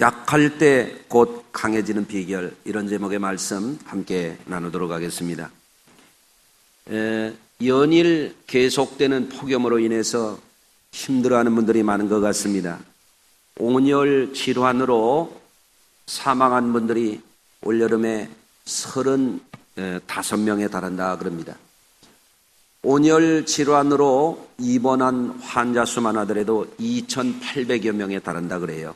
약할 때 곧 강해지는 비결 이런 제목의 말씀 함께 나누도록 하겠습니다. 에, 연일 계속되는 폭염으로 인해서 힘들어하는 분들이 많은 것 같습니다. 온열 질환으로 사망한 분들이 올여름에 35명에 달한다 그럽니다. 온열 질환으로 입원한 환자 수만 하더라도 2,800여 명에 달한다 그래요.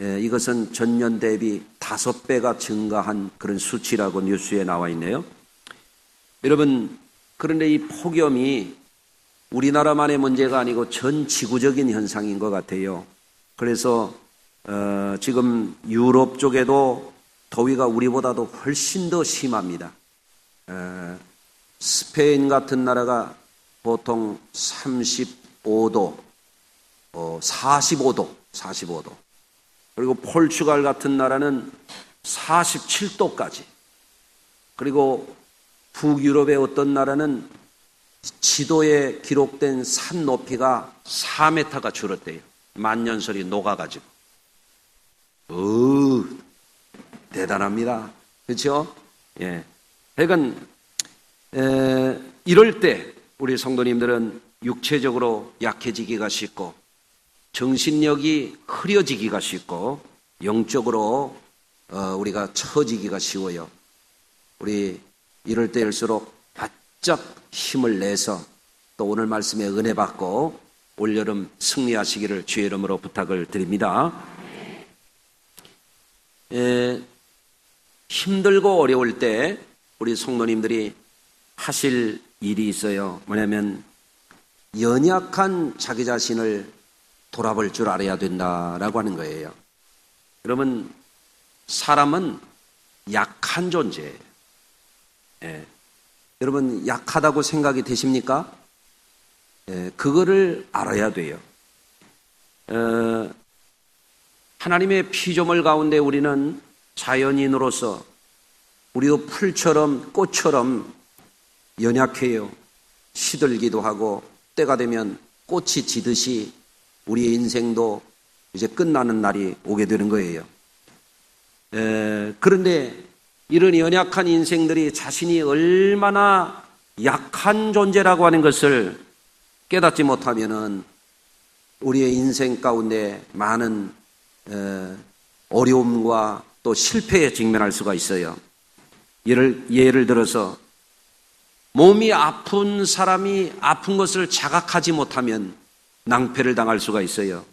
예, 이것은 전년 대비 다섯 배가 증가한 그런 수치라고 뉴스에 나와 있네요. 여러분, 그런데 이 폭염이 우리나라만의 문제가 아니고 전 지구적인 현상인 것 같아요. 그래서 어, 지금 유럽 쪽에도 더위가 우리보다도 훨씬 더 심합니다. 어, 스페인 같은 나라가 보통 35도, 어, 45도, 45도. 그리고 폴추갈 같은 나라는 47도까지. 그리고 북유럽의 어떤 나라는 지도에 기록된 산 높이가 4m가 줄었대요. 만년설이 녹아가지고. 으, 대단합니다. 그렇죠? 예. 그러니까 에, 이럴 때 우리 성도님들은 육체적으로 약해지기가 쉽고 정신력이 흐려지기가 쉽고 영적으로 어, 우리가 처지기가 쉬워요. 우리 이럴 때일수록 바짝 힘을 내서 또 오늘 말씀에 은혜 받고 올여름 승리하시기를 주의 이름으로 부탁을 드립니다. 에, 힘들고 어려울 때 우리 성도님들이 하실 일이 있어요. 뭐냐면 연약한 자기 자신을 돌아볼 줄 알아야 된다라고 하는 거예요. 여러분, 사람은 약한 존재예요. 예. 여러분, 약하다고 생각이 되십니까? 예, 그거를 알아야 돼요. 어, 하나님의 피조물 가운데 우리는 자연인으로서 우리도 풀처럼 꽃처럼 연약해요. 시들기도 하고 때가 되면 꽃이 지듯이 우리의 인생도 이제 끝나는 날이 오게 되는 거예요. 에, 그런데 이런 연약한 인생들이 자신이 얼마나 약한 존재라고 하는 것을 깨닫지 못하면은 우리의 인생 가운데 많은 에, 어려움과 또 실패에 직면할 수가 있어요. 예를, 예를 들어서 몸이 아픈 사람이 아픈 것을 자각하지 못하면 낭패를 당할 수가 있어요.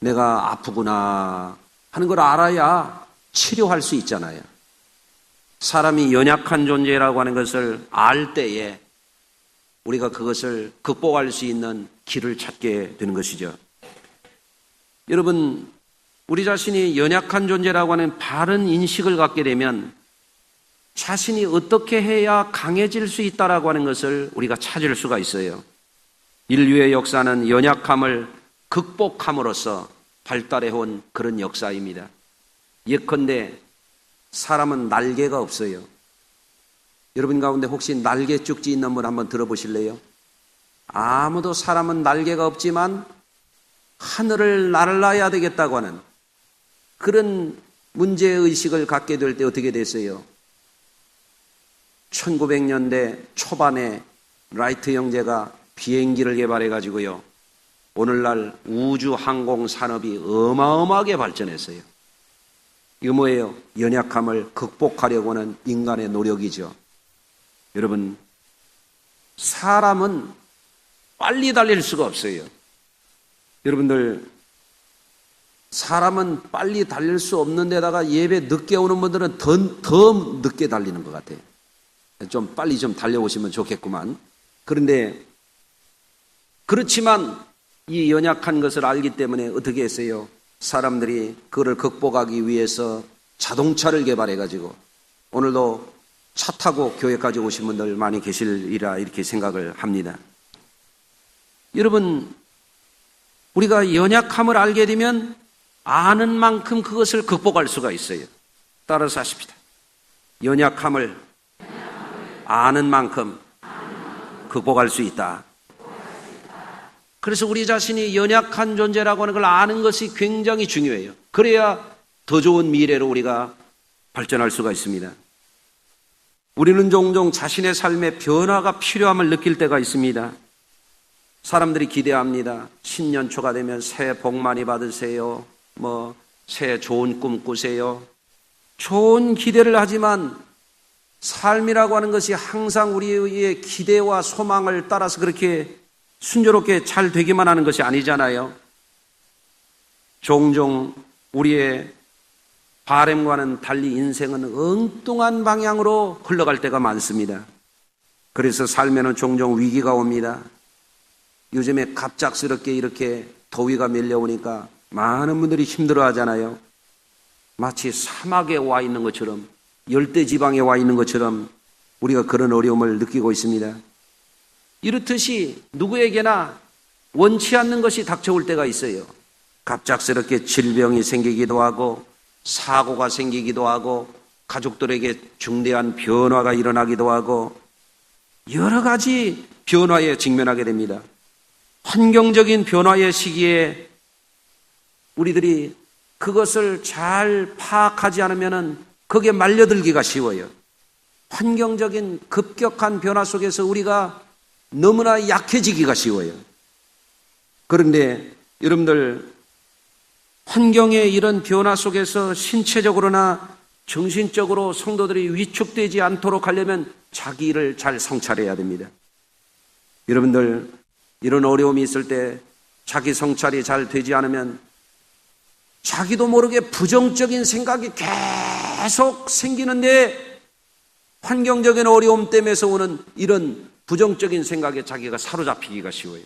내가 아프구나 하는 걸 알아야 치료할 수 있잖아요. 사람이 연약한 존재라고 하는 것을 알 때에 우리가 그것을 극복할 수 있는 길을 찾게 되는 것이죠. 여러분, 우리 자신이 연약한 존재라고 하는 바른 인식을 갖게 되면 자신이 어떻게 해야 강해질 수 있다라고 하는 것을 우리가 찾을 수가 있어요. 인류의 역사는 연약함을 극복함으로써 발달해 온 그런 역사입니다. 예컨대 사람은 날개가 없어요. 여러분 가운데 혹시 날개 쭉지 있는 분 한번 들어보실래요? 아무도 사람은 날개가 없지만 하늘을 날아야 되겠다고 하는 그런 문제의식을 갖게 될 때 어떻게 됐어요? 1900년대 초반에 라이트 형제가 비행기를 개발해 가지고요. 오늘날 우주 항공 산업이 어마어마하게 발전했어요. 이거 뭐예요? 연약함을 극복하려고 하는 인간의 노력이죠. 여러분, 사람은 빨리 달릴 수가 없어요. 여러분들, 사람은 빨리 달릴 수 없는 데다가 예배 늦게 오는 분들은 더, 더 늦게 달리는 것 같아요. 좀 빨리 좀 달려오시면 좋겠구만. 그런데 그렇지만 이 연약한 것을 알기 때문에 어떻게 했어요? 사람들이 그를 극복하기 위해서 자동차를 개발해 가지고 오늘도 차 타고 교회까지 오신 분들 많이 계실이라 이렇게 생각을 합니다. 여러분, 우리가 연약함을 알게 되면 아는 만큼 그것을 극복할 수가 있어요. 따라서 하십시다. 연약함을 아는 만큼 극복할 수 있다. 그래서 우리 자신이 연약한 존재라고 하는 걸 아는 것이 굉장히 중요해요. 그래야 더 좋은 미래로 우리가 발전할 수가 있습니다. 우리는 종종 자신의 삶에 변화가 필요함을 느낄 때가 있습니다. 사람들이 기대합니다. 신년초가 되면 새해 복 많이 받으세요. 뭐, 새해 좋은 꿈 꾸세요. 좋은 기대를 하지만 삶이라고 하는 것이 항상 우리의 기대와 소망을 따라서 그렇게 순조롭게 잘 되기만 하는 것이 아니잖아요. 종종 우리의 바램과는 달리 인생은 엉뚱한 방향으로 흘러갈 때가 많습니다. 그래서 삶에는 종종 위기가 옵니다. 요즘에 갑작스럽게 이렇게 더위가 밀려오니까 많은 분들이 힘들어 하잖아요. 마치 사막에 와 있는 것처럼 열대 지방에 와 있는 것처럼 우리가 그런 어려움을 느끼고 있습니다. 이렇듯이 누구에게나 원치 않는 것이 닥쳐올 때가 있어요. 갑작스럽게 질병이 생기기도 하고 사고가 생기기도 하고 가족들에게 중대한 변화가 일어나기도 하고 여러 가지 변화에 직면하게 됩니다. 환경적인 변화의 시기에 우리들이 그것을 잘 파악하지 않으면 거기에 말려들기가 쉬워요. 환경적인 급격한 변화 속에서 우리가 너무나 약해지기가 쉬워요. 그런데 여러분들 환경의 이런 변화 속에서 신체적으로나 정신적으로 성도들이 위축되지 않도록 하려면 자기를 잘 성찰해야 됩니다. 여러분들 이런 어려움이 있을 때 자기 성찰이 잘 되지 않으면 자기도 모르게 부정적인 생각이 계속 생기는데 환경적인 어려움 때문에서 오는 이런 부정적인 생각에 자기가 사로잡히기가 쉬워요.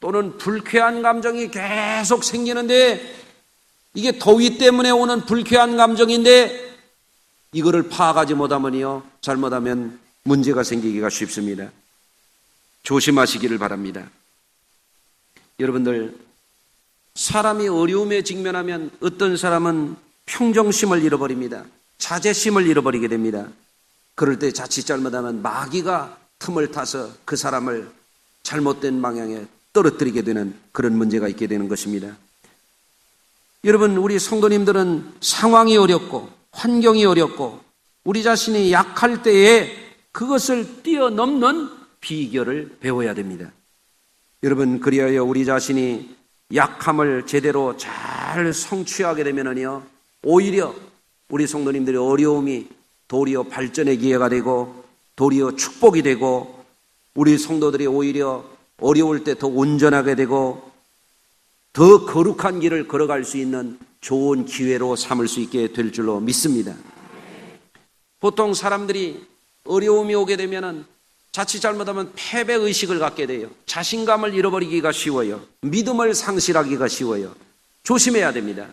또는 불쾌한 감정이 계속 생기는데 이게 더위 때문에 오는 불쾌한 감정인데 이거를 파악하지 못하면요. 잘못하면 문제가 생기기가 쉽습니다. 조심하시기를 바랍니다. 여러분들, 사람이 어려움에 직면하면 어떤 사람은 평정심을 잃어버립니다. 자제심을 잃어버리게 됩니다. 그럴 때 자칫 잘못하면 마귀가 틈을 타서 그 사람을 잘못된 방향에 떨어뜨리게 되는 그런 문제가 있게 되는 것입니다. 여러분, 우리 성도님들은 상황이 어렵고 환경이 어렵고 우리 자신이 약할 때에 그것을 뛰어넘는 비결을 배워야 됩니다. 여러분, 그리하여 우리 자신이 약함을 제대로 잘 성취하게 되면은요, 오히려 우리 성도님들의 어려움이 도리어 발전의 기회가 되고 도리어 축복이 되고 우리 성도들이 오히려 어려울 때 더 온전하게 되고 더 거룩한 길을 걸어갈 수 있는 좋은 기회로 삼을 수 있게 될 줄로 믿습니다. 보통 사람들이 어려움이 오게 되면은 자칫 잘못하면 패배 의식을 갖게 돼요. 자신감을 잃어버리기가 쉬워요. 믿음을 상실하기가 쉬워요. 조심해야 됩니다.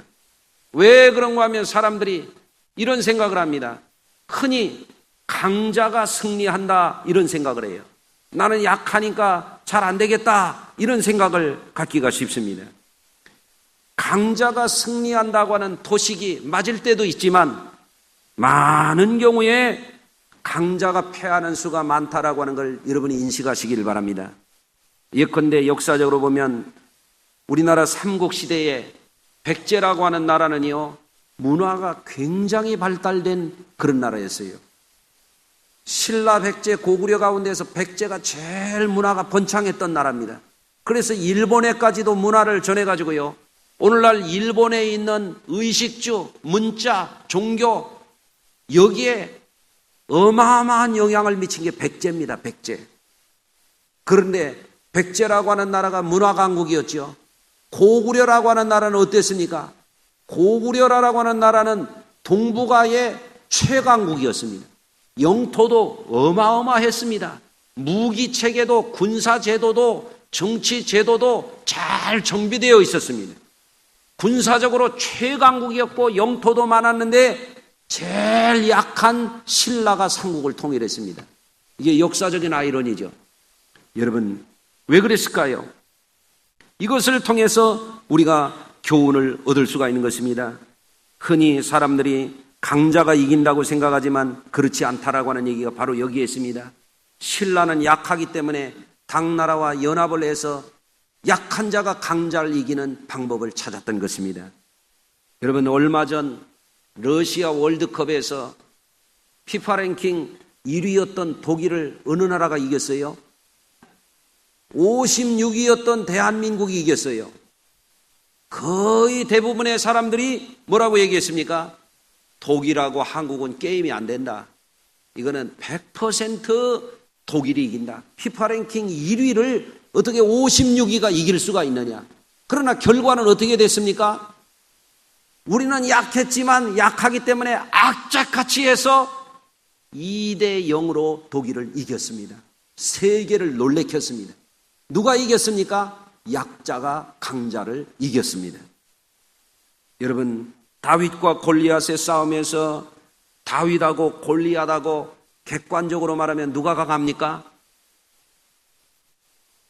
왜 그런가 하면 사람들이 이런 생각을 합니다. 흔히 강자가 승리한다 이런 생각을 해요. 나는 약하니까 잘 안 되겠다 이런 생각을 갖기가 쉽습니다. 강자가 승리한다고 하는 도식이 맞을 때도 있지만 많은 경우에 강자가 패하는 수가 많다라고 하는 걸 여러분이 인식하시기를 바랍니다. 예컨대 역사적으로 보면 우리나라 삼국 시대에 백제라고 하는 나라는요, 문화가 굉장히 발달된 그런 나라였어요. 신라 백제 고구려 가운데서 백제가 제일 문화가 번창했던 나라입니다. 그래서 일본에까지도 문화를 전해가지고요. 오늘날 일본에 있는 의식주, 문자, 종교, 여기에 어마어마한 영향을 미친 게 백제입니다. 백제. 그런데 백제라고 하는 나라가 문화 강국이었죠. 고구려라고 하는 나라는 어땠습니까? 고구려라고 하는 나라는 동북아의 최강국이었습니다. 영토도 어마어마했습니다. 무기 체계도 군사 제도도 정치 제도도 잘 정비되어 있었습니다. 군사적으로 최강국이었고 영토도 많았는데 제일 약한 신라가 삼국을 통일했습니다. 이게 역사적인 아이러니죠. 여러분, 왜 그랬을까요? 이것을 통해서 우리가 교훈을 얻을 수가 있는 것입니다. 흔히 사람들이 강자가 이긴다고 생각하지만 그렇지 않다라고 하는 얘기가 바로 여기에 있습니다. 신라는 약하기 때문에 당나라와 연합을 해서 약한 자가 강자를 이기는 방법을 찾았던 것입니다. 여러분 얼마 전 러시아 월드컵에서 피파 랭킹 1위였던 독일을 어느 나라가 이겼어요? 56위였던 대한민국이 이겼어요. 거의 대부분의 사람들이 뭐라고 얘기했습니까? 독일하고 한국은 게임이 안 된다. 이거는 100% 독일이 이긴다. 피파 랭킹 1위를 어떻게 56위가 이길 수가 있느냐. 그러나 결과는 어떻게 됐습니까? 우리는 약했지만 약하기 때문에 악착같이 해서 2대 0으로 독일을 이겼습니다. 세계를 놀래켰습니다. 누가 이겼습니까? 약자가 강자를 이겼습니다. 여러분, 다윗과 골리앗의 싸움에서 다윗하고 골리앗하고 객관적으로 말하면 누가 강합니까?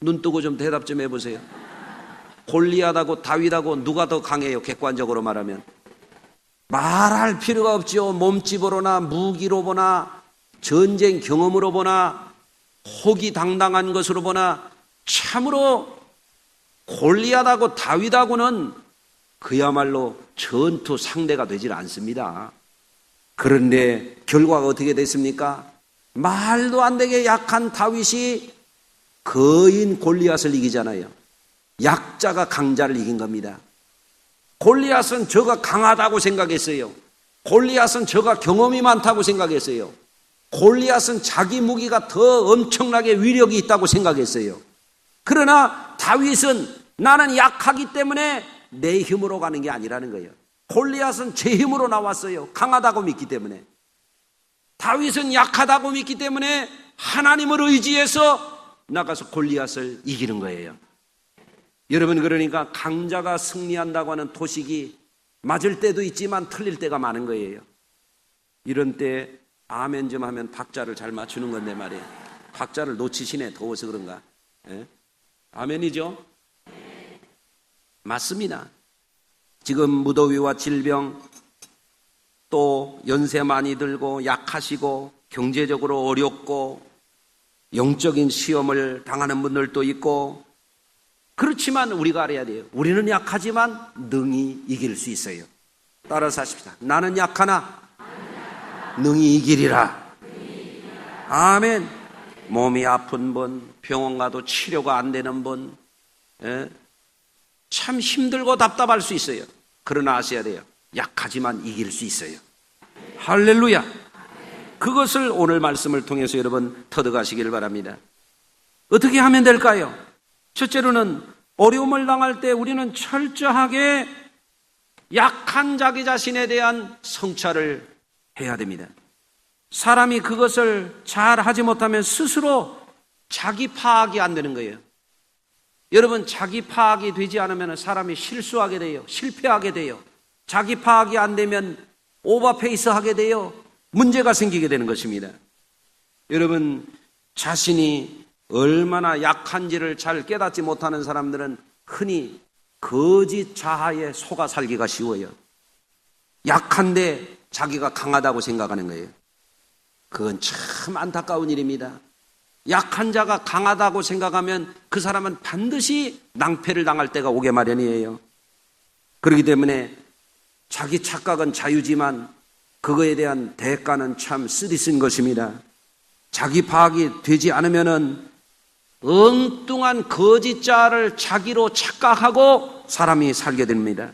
눈 뜨고 좀 대답 좀 해보세요. 골리앗하고 다윗하고 누가 더 강해요? 객관적으로 말하면. 말할 필요가 없지요. 몸집으로나 무기로 보나 전쟁 경험으로 보나 호기당당한 것으로 보나 참으로 골리앗하고 다윗하고는 그야말로 전투 상대가 되질 않습니다. 그런데 결과가 어떻게 됐습니까? 말도 안 되게 약한 다윗이 거인 골리앗을 이기잖아요. 약자가 강자를 이긴 겁니다. 골리앗은 저가 강하다고 생각했어요. 골리앗은 저가 경험이 많다고 생각했어요. 골리앗은 자기 무기가 더 엄청나게 위력이 있다고 생각했어요. 그러나 다윗은 나는 약하기 때문에 내 힘으로 가는 게 아니라는 거예요. 골리앗은 제 힘으로 나왔어요. 강하다고 믿기 때문에. 다윗은 약하다고 믿기 때문에 하나님을 의지해서 나가서 골리앗을 이기는 거예요. 여러분 그러니까 강자가 승리한다고 하는 도식이 맞을 때도 있지만 틀릴 때가 많은 거예요. 이런 때 아멘 좀 하면 박자를 잘 맞추는 건데 말이에요. 박자를 놓치시네 더워서 그런가. 예? 아멘이죠? 맞습니다. 지금 무더위와 질병 또 연세 많이 들고 약하시고 경제적으로 어렵고 영적인 시험을 당하는 분들도 있고 그렇지만 우리가 알아야 돼요. 우리는 약하지만 능히 이길 수 있어요. 따라서 하십시다. 나는 약하나 능히 이기리라. 아멘. 몸이 아픈 분, 병원 가도 치료가 안 되는 분, 예? 참 힘들고 답답할 수 있어요. 그러나 아셔야 돼요. 약하지만 이길 수 있어요. 할렐루야. 그것을 오늘 말씀을 통해서 여러분 터득하시길 바랍니다. 어떻게 하면 될까요? 첫째로는 어려움을 당할 때 우리는 철저하게 약한 자기 자신에 대한 성찰을 해야 됩니다. 사람이 그것을 잘 하지 못하면 스스로 자기 파악이 안 되는 거예요. 여러분, 자기 파악이 되지 않으면 사람이 실수하게 돼요. 실패하게 돼요. 자기 파악이 안 되면 오버페이스 하게 돼요. 문제가 생기게 되는 것입니다. 여러분, 자신이 얼마나 약한지를 잘 깨닫지 못하는 사람들은 흔히 거짓 자아에 속아 살기가 쉬워요. 약한데 자기가 강하다고 생각하는 거예요. 그건 참 안타까운 일입니다. 약한 자가 강하다고 생각하면 그 사람은 반드시 낭패를 당할 때가 오게 마련이에요. 그렇기 때문에 자기 착각은 자유지만 그거에 대한 대가는 참 쓰디쓴 것입니다. 자기 파악이 되지 않으면은 엉뚱한 거짓자를 자기로 착각하고 사람이 살게 됩니다.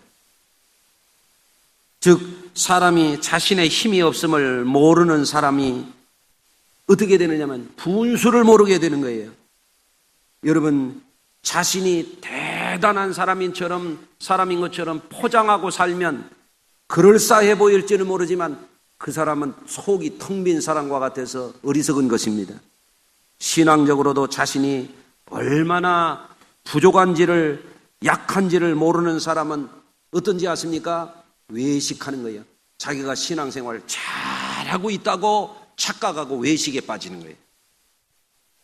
즉, 사람이 자신의 힘이 없음을 모르는 사람이 어떻게 되느냐면 분수를 모르게 되는 거예요. 여러분, 자신이 대단한 사람인처럼, 사람인 것처럼 포장하고 살면 그럴싸해 보일지는 모르지만 그 사람은 속이 텅 빈 사람과 같아서 어리석은 것입니다. 신앙적으로도 자신이 얼마나 부족한지를 약한지를 모르는 사람은 어떤지 아십니까? 외식하는 거예요. 자기가 신앙생활 잘하고 있다고 착각하고 외식에 빠지는 거예요.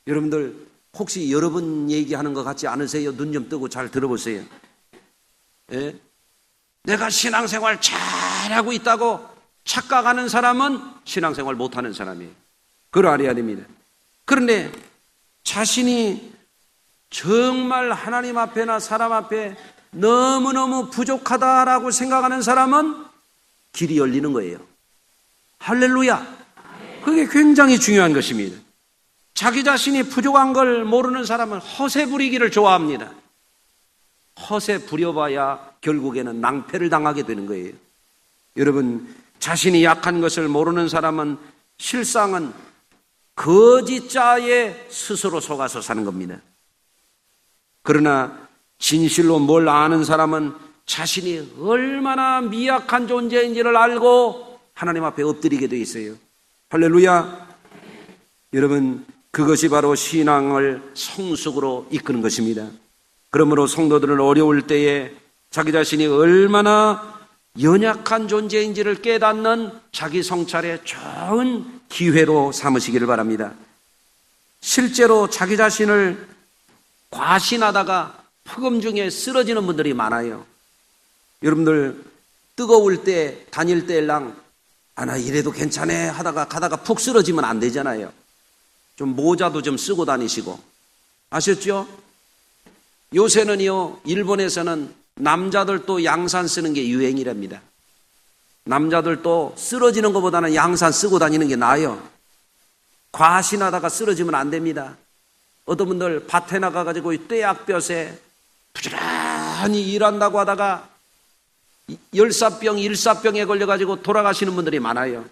여러분들 혹시 여러분 얘기하는 것 같지 않으세요? 눈 좀 뜨고 잘 들어보세요. 예? 내가 신앙생활 잘하고 있다고 착각하는 사람은 신앙생활 못하는 사람이에요. 알아야 됩니다. 그런데 자신이 정말 하나님 앞에나 사람 앞에 너무너무 부족하다라고 생각하는 사람은 길이 열리는 거예요. 할렐루야. 그게 굉장히 중요한 것입니다. 자기 자신이 부족한 걸 모르는 사람은 허세 부리기를 좋아합니다. 허세 부려봐야 결국에는 낭패를 당하게 되는 거예요. 여러분, 자신이 약한 것을 모르는 사람은 실상은 거짓자에 스스로 속아서 사는 겁니다. 그러나 진실로 뭘 아는 사람은 자신이 얼마나 미약한 존재인지를 알고 하나님 앞에 엎드리게 돼 있어요. 할렐루야. 여러분, 그것이 바로 신앙을 성숙으로 이끄는 것입니다. 그러므로 성도들은 어려울 때에 자기 자신이 얼마나 연약한 존재인지를 깨닫는 자기 성찰의 좋은 기회로 삼으시기를 바랍니다. 실제로 자기 자신을 과신하다가 폭음 중에 쓰러지는 분들이 많아요. 여러분들 뜨거울 때 다닐 때랑 아나 이래도 괜찮아 하다가 가다가 푹 쓰러지면 안 되잖아요. 좀 모자도 좀 쓰고 다니시고 아셨죠? 요새는요 일본에서는 남자들도 양산 쓰는 게 유행이랍니다. 남자들도 쓰러지는 것보다는 양산 쓰고 다니는 게 나아요. 과신하다가 쓰러지면 안 됩니다. 어떤 분들 밭에 나가가지고 떼약볕에 부지런히 일한다고 하다가 열사병, 일사병에 걸려가지고 돌아가시는 분들이 많아요.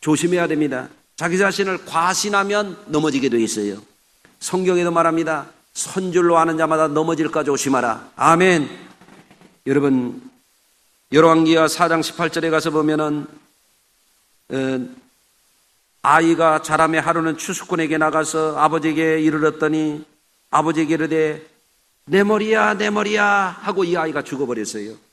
조심해야 됩니다. 자기 자신을 과신하면 넘어지게 되어 있어요. 성경에도 말합니다. 선줄로 하는 자마다 넘어질까 조심하라. 아멘. 여러분, 열왕기하 4장 18절에 가서 보면은, 어, 아이가 자람의 하루는 추수꾼에게 나가서 아버지에게 이르렀더니 아버지에게 이르되 내 머리야, 내 머리야 하고 이 아이가 죽어버렸어요.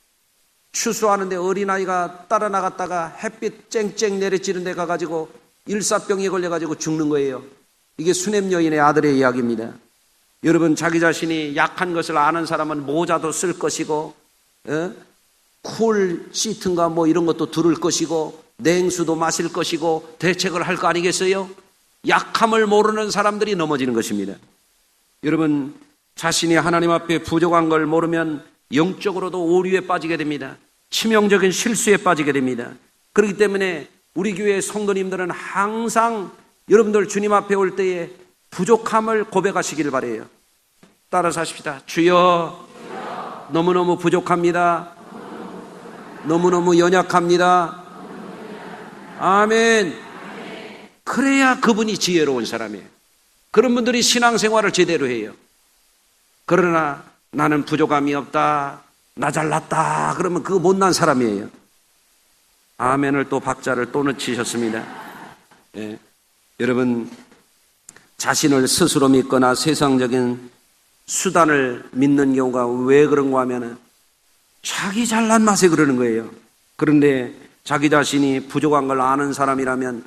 추수하는데 어린아이가 따라 나갔다가 햇빛 쨍쨍 내리치는 데 가가지고 일사병에 걸려가지고 죽는 거예요. 이게 수냄 여인의 아들의 이야기입니다. 여러분 자기 자신이 약한 것을 아는 사람은 모자도 쓸 것이고 에? 쿨 시트인가 뭐 이런 것도 두를 것이고 냉수도 마실 것이고 대책을 할 거 아니겠어요? 약함을 모르는 사람들이 넘어지는 것입니다. 여러분 자신이 하나님 앞에 부족한 걸 모르면 영적으로도 오류에 빠지게 됩니다. 치명적인 실수에 빠지게 됩니다. 그렇기 때문에 우리 교회 성도님들은 항상 여러분들 주님 앞에 올 때에 부족함을 고백하시길 바래요. 따라서 하십시다. 주여, 너무너무 부족합니다. 너무너무 연약합니다. 아멘. 그래야 그분이 지혜로운 사람이에요. 그런 분들이 신앙생활을 제대로 해요. 그러나 나는 부족함이 없다. 나 잘났다. 그러면 그거 못난 사람이에요. 아멘을 또 박자를 또 넣으셨습니다. 예. 여러분, 자신을 스스로 믿거나 세상적인 수단을 믿는 경우가 왜 그런가 하면은 자기 잘난 맛에 그러는 거예요. 그런데 자기 자신이 부족한 걸 아는 사람이라면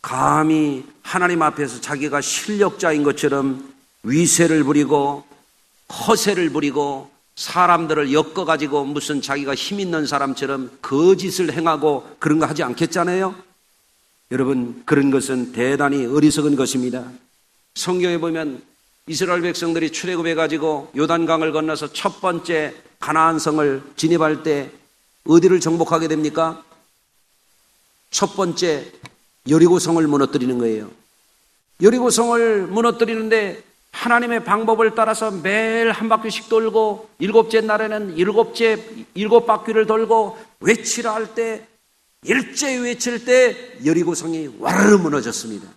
감히 하나님 앞에서 자기가 실력자인 것처럼 위세를 부리고 허세를 부리고 사람들을 엮어가지고 무슨 자기가 힘 있는 사람처럼 거짓을 행하고 그런 거 하지 않겠잖아요? 여러분, 그런 것은 대단히 어리석은 것입니다. 성경에 보면 이스라엘 백성들이 출애굽해가지고 요단강을 건너서 첫 번째 가나안 성을 진입할 때 어디를 정복하게 됩니까? 첫 번째 여리고 성을 무너뜨리는 거예요. 여리고 성을 무너뜨리는데 하나님의 방법을 따라서 매일 한 바퀴씩 돌고 일곱째 날에는 일곱째 일곱 바퀴를 돌고 외치라 할 때 일제 외칠 때 여리고성이 와르르 무너졌습니다.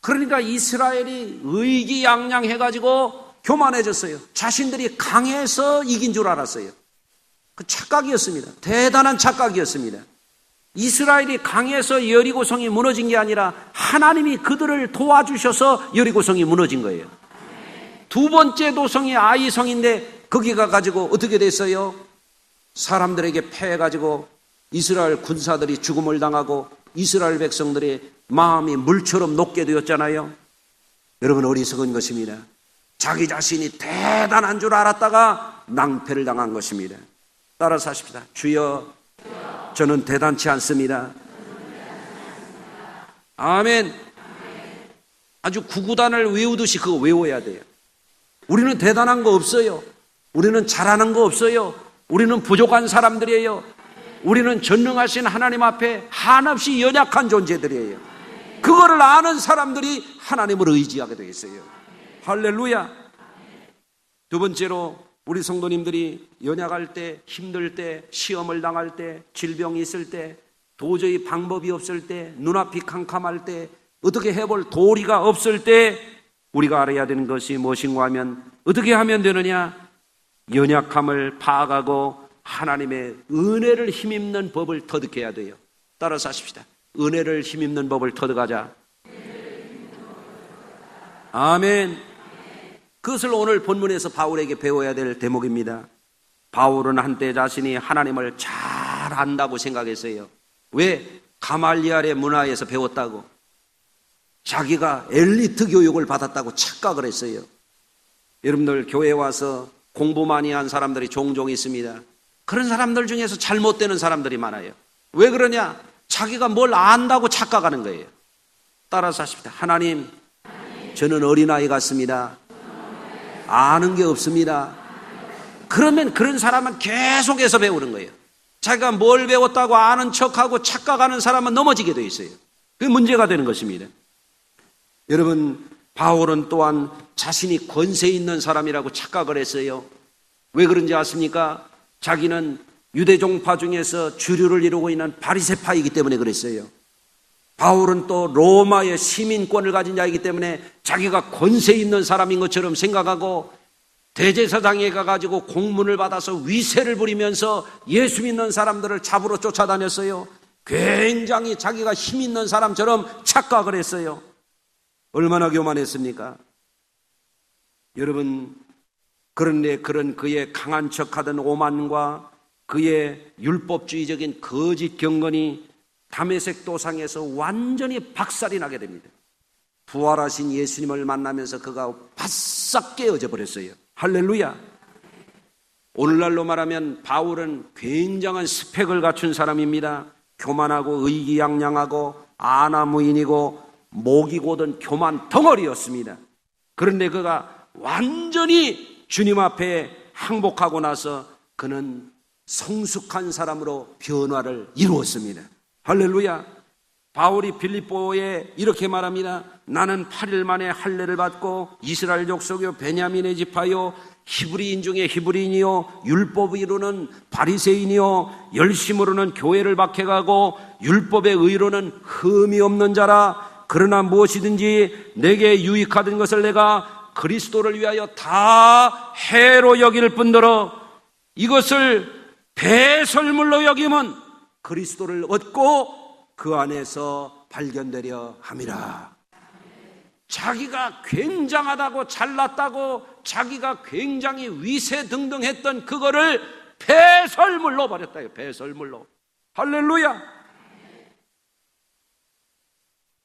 그러니까 이스라엘이 의기양양해 가지고 교만해졌어요. 자신들이 강해서 이긴 줄 알았어요. 그 착각이었습니다. 대단한 착각이었습니다. 이스라엘이 강해서 여리고성이 무너진 게 아니라 하나님이 그들을 도와주셔서 여리고성이 무너진 거예요. 두 번째 도성이 아이성인데 거기가 가지고 어떻게 됐어요? 사람들에게 패해가지고 이스라엘 군사들이 죽음을 당하고 이스라엘 백성들의 마음이 물처럼 녹게 되었잖아요. 여러분 어리석은 것입니다. 자기 자신이 대단한 줄 알았다가 낭패를 당한 것입니다. 따라서 하십시다. 주여 저는 대단치 않습니다. 아멘. 아주 구구단을 외우듯이 그거 외워야 돼요. 우리는 대단한 거 없어요. 우리는 잘하는 거 없어요. 우리는 부족한 사람들이에요. 우리는 전능하신 하나님 앞에 한없이 연약한 존재들이에요. 그거를 아는 사람들이 하나님을 의지하게 되겠어요. 할렐루야. 두 번째로 우리 성도님들이 연약할 때, 힘들 때, 시험을 당할 때, 질병이 있을 때, 도저히 방법이 없을 때, 눈앞이 캄캄할 때, 어떻게 해볼 도리가 없을 때, 우리가 알아야 되는 것이 무엇인가 하면, 어떻게 하면 되느냐? 연약함을 파악하고 하나님의 은혜를 힘입는 법을 터득해야 돼요. 따라서 하십시다. 은혜를 힘입는 법을 터득하자. 아멘. 그것을 오늘 본문에서 바울에게 배워야 될 대목입니다. 바울은 한때 자신이 하나님을 잘 안다고 생각했어요. 왜? 가말리알의 문화에서 배웠다고. 자기가 엘리트 교육을 받았다고 착각을 했어요. 여러분들 교회 와서 공부 많이 한 사람들이 종종 있습니다. 그런 사람들 중에서 잘못되는 사람들이 많아요. 왜 그러냐? 자기가 뭘 안다고 착각하는 거예요. 따라서 하십니다. 하나님, 저는 어린아이 같습니다. 아는 게 없습니다. 그러면 그런 사람은 계속해서 배우는 거예요. 자기가 뭘 배웠다고 아는 척하고 착각하는 사람은 넘어지게 돼 있어요. 그게 문제가 되는 것입니다. 여러분, 바울은 또한 자신이 권세 있는 사람이라고 착각을 했어요. 왜 그런지 아십니까? 자기는 유대 종파 중에서 주류를 이루고 있는 바리새파이기 때문에 그랬어요. 바울은 또 로마의 시민권을 가진 자이기 때문에 자기가 권세 있는 사람인 것처럼 생각하고 대제사장에 가가지고 공문을 받아서 위세를 부리면서 예수 믿는 사람들을 잡으러 쫓아다녔어요. 굉장히 자기가 힘 있는 사람처럼 착각을 했어요. 얼마나 교만했습니까? 여러분, 그런데 그런 그의 강한 척하던 오만과 그의 율법주의적인 거짓 경건이 담에색 도상에서 완전히 박살이 나게 됩니다. 부활하신 예수님을 만나면서 그가 바싹 깨어져 버렸어요. 할렐루야. 오늘날로 말하면 바울은 굉장한 스펙을 갖춘 사람입니다. 교만하고 의기양양하고 아나무인이고 목이 고든 교만 덩어리였습니다. 그런데 그가 완전히 주님 앞에 항복하고 나서 그는 성숙한 사람으로 변화를 이루었습니다. 할렐루야. 바울이 빌립보에 이렇게 말합니다. 나는 8일 만에 할례를 받고 이스라엘 족속요 베냐민의 집하여 히브리인 중에 히브리인이요 율법의로는 바리새인이요 열심으로는 교회를 박해가고 율법의 의로는 흠이 없는 자라 그러나 무엇이든지 내게 유익하던 것을 내가 그리스도를 위하여 다 해로 여길 뿐더러 이것을 배설물로 여기면 그리스도를 얻고 그 안에서 발견되려 함이라. 자기가 굉장하다고 잘났다고 자기가 굉장히 위세 등등했던 그거를 배설물로 버렸다요. 배설물로. 할렐루야.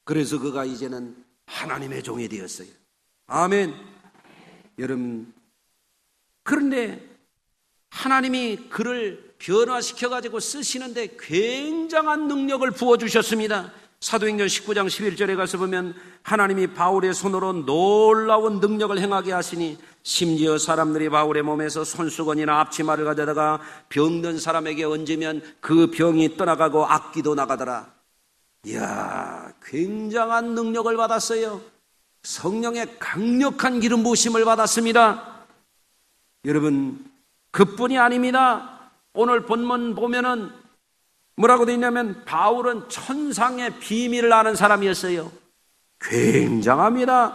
그래서 그가 이제는 하나님의 종이 되었어요. 아멘. 여러분, 그런데 하나님이 그를 변화시켜 가지고 쓰시는데 굉장한 능력을 부어 주셨습니다. 사도행전 19장 11절에 가서 보면 하나님이 바울의 손으로 놀라운 능력을 행하게 하시니 심지어 사람들이 바울의 몸에서 손수건이나 앞치마를 가져다가 병든 사람에게 얹으면 그 병이 떠나가고 악기도 나가더라. 이야, 굉장한 능력을 받았어요. 성령의 강력한 기름 부심을 받았습니다. 여러분, 그뿐이 아닙니다. 오늘 본문 보면은 뭐라고 되어 있냐면 바울은 천상의 비밀을 아는 사람이었어요. 굉장합니다.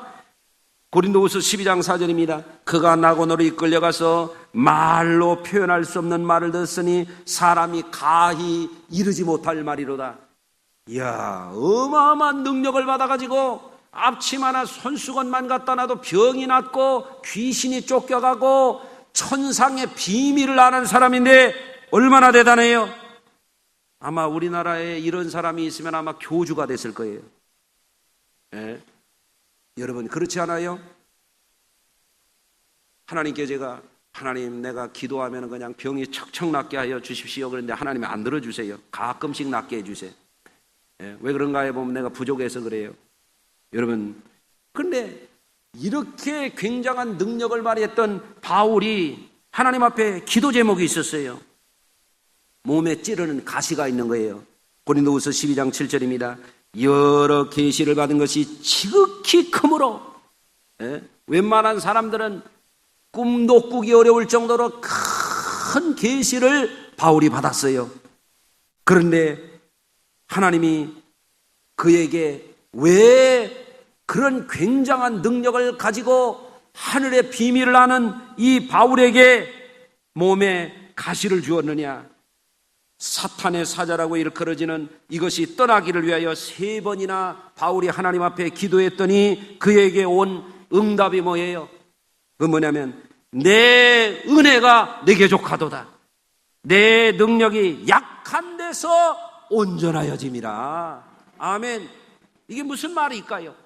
고린도후서 12장 4절입니다. 그가 나고노로 이끌려가서 말로 표현할 수 없는 말을 듣으니 사람이 가히 이르지 못할 말이로다. 이야, 어마어마한 능력을 받아가지고 앞치마나 손수건만 갖다 놔도 병이 낫고 귀신이 쫓겨가고 천상의 비밀을 아는 사람인데 얼마나 대단해요? 아마 우리나라에 이런 사람이 있으면 아마 교주가 됐을 거예요. 예? 여러분, 그렇지 않아요? 하나님께 제가 하나님 내가 기도하면 그냥 병이 척척 낫게 하여 주십시오. 그런데 하나님이 안 들어주세요. 가끔씩 낫게 해주세요. 예? 왜 그런가 해 보면 내가 부족해서 그래요. 여러분, 근데 이렇게 굉장한 능력을 발휘했던 바울이 하나님 앞에 기도 제목이 있었어요. 몸에 찌르는 가시가 있는 거예요. 고린도후서 12장 7절입니다. 여러 계시를 받은 것이 지극히 크므로 예? 웬만한 사람들은 꿈도 꾸기 어려울 정도로 큰 계시를 바울이 받았어요. 그런데 하나님이 그에게 왜 그런 굉장한 능력을 가지고 하늘의 비밀을 아는 이 바울에게 몸에 가시를 주었느냐? 사탄의 사자라고 일컬어지는 이것이 떠나기를 위하여 세 번이나 바울이 하나님 앞에 기도했더니 그에게 온 응답이 뭐예요? 그 뭐냐면 내 은혜가 내게 족하도다. 내 능력이 약한 데서 온전하여짐이라. 아멘. 이게 무슨 말일까요?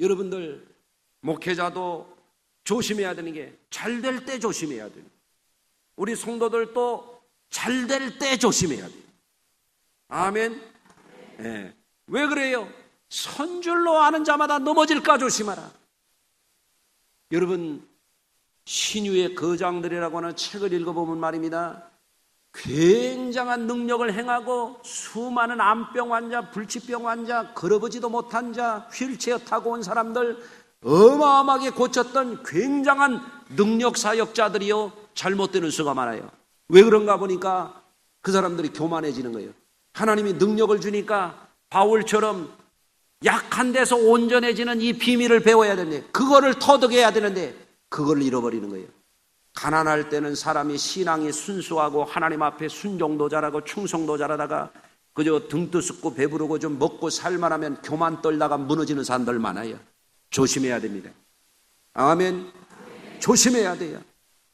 여러분들 목회자도 조심해야 되는 게 잘 될 때 조심해야 돼요. 우리 성도들도 잘 될 때 조심해야 돼요. 아멘. 예. 왜 그래요? 선줄로 아는 자마다 넘어질까 조심하라. 여러분 신유의 거장들이라고 하는 책을 읽어보면 말입니다. 굉장한 능력을 행하고 수많은 암병 환자, 불치병 환자, 걸어보지도 못한 자, 휠체어 타고 온 사람들 어마어마하게 고쳤던 굉장한 능력 사역자들이요 잘못되는 수가 많아요. 왜 그런가 보니까 그 사람들이 교만해지는 거예요. 하나님이 능력을 주니까 바울처럼 약한 데서 온전해지는 이 비밀을 배워야 되는데 그거를 터득해야 되는데 그걸 잃어버리는 거예요. 가난할 때는 사람이 신앙이 순수하고 하나님 앞에 순종도 잘하고 충성도 잘하다가 그저 등 뜨습고 배부르고 좀 먹고 살만하면 교만 떨다가 무너지는 사람들 많아요. 조심해야 됩니다. 아멘. 조심해야 돼요.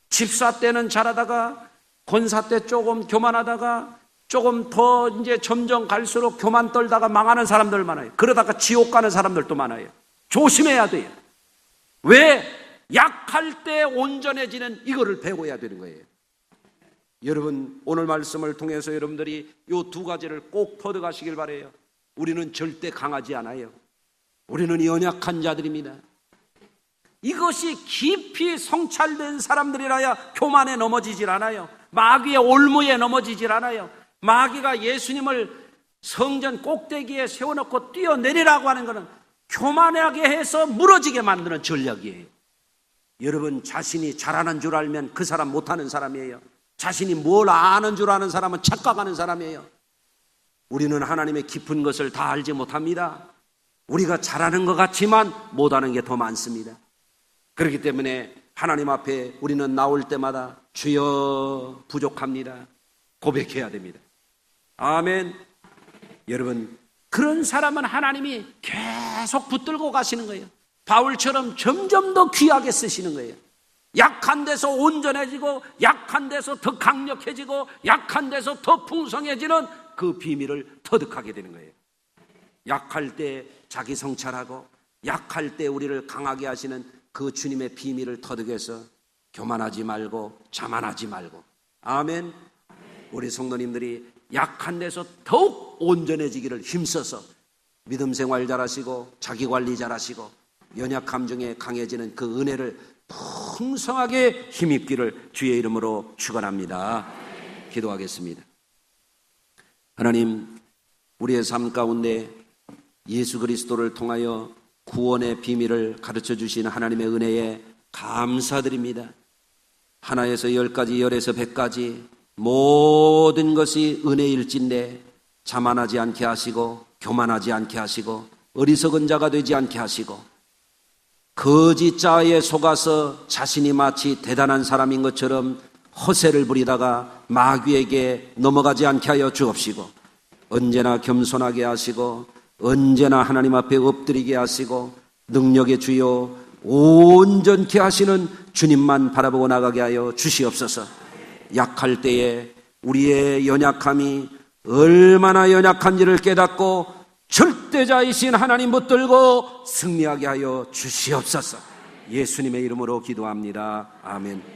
집사 때는 잘하다가 권사 때 조금 교만하다가 조금 더 이제 점점 갈수록 교만 떨다가 망하는 사람들 많아요. 그러다가 지옥 가는 사람들도 많아요. 조심해야 돼요. 왜? 약할 때 온전해지는 이거를 배워야 되는 거예요. 여러분, 오늘 말씀을 통해서 여러분들이 이 두 가지를 꼭 터득하시길 바래요. 우리는 절대 강하지 않아요. 우리는 연약한 자들입니다. 이것이 깊이 성찰된 사람들이라야 교만에 넘어지질 않아요. 마귀의 올무에 넘어지질 않아요. 마귀가 예수님을 성전 꼭대기에 세워놓고 뛰어내리라고 하는 것은 교만하게 해서 무너지게 만드는 전략이에요. 여러분 자신이 잘하는 줄 알면 그 사람 못하는 사람이에요. 자신이 뭘 아는 줄 아는 사람은 착각하는 사람이에요. 우리는 하나님의 깊은 것을 다 알지 못합니다. 우리가 잘하는 것 같지만 못하는 게 더 많습니다. 그렇기 때문에 하나님 앞에 우리는 나올 때마다 주여 부족합니다. 고백해야 됩니다. 아멘. 여러분, 그런 사람은 하나님이 계속 붙들고 가시는 거예요. 바울처럼 점점 더 귀하게 쓰시는 거예요. 약한 데서 온전해지고, 약한 데서 더 강력해지고, 약한 데서 더 풍성해지는 그 비밀을 터득하게 되는 거예요. 약할 때 자기 성찰하고, 약할 때 우리를 강하게 하시는 그 주님의 비밀을 터득해서 교만하지 말고, 자만하지 말고. 아멘. 우리 성도님들이 약한 데서 더욱 온전해지기를 힘써서 믿음 생활 잘하시고, 자기 관리 잘하시고, 연약함 중에 강해지는 그 은혜를 풍성하게 힘입기를 주의 이름으로 축원합니다. 기도하겠습니다. 하나님, 우리의 삶 가운데 예수 그리스도를 통하여 구원의 비밀을 가르쳐 주신 하나님의 은혜에 감사드립니다. 하나에서 열까지, 열에서 백까지 모든 것이 은혜일진데 자만하지 않게 하시고 교만하지 않게 하시고 어리석은 자가 되지 않게 하시고 거짓 자에 속아서 자신이 마치 대단한 사람인 것처럼 허세를 부리다가 마귀에게 넘어가지 않게 하여 주옵시고 언제나 겸손하게 하시고 언제나 하나님 앞에 엎드리게 하시고 능력의 주요 온전케 하시는 주님만 바라보고 나가게 하여 주시옵소서. 약할 때에 우리의 연약함이 얼마나 연약한지를 깨닫고 절대자이신 하나님 붙들고 승리하게 하여 주시옵소서. 예수님의 이름으로 기도합니다. 아멘.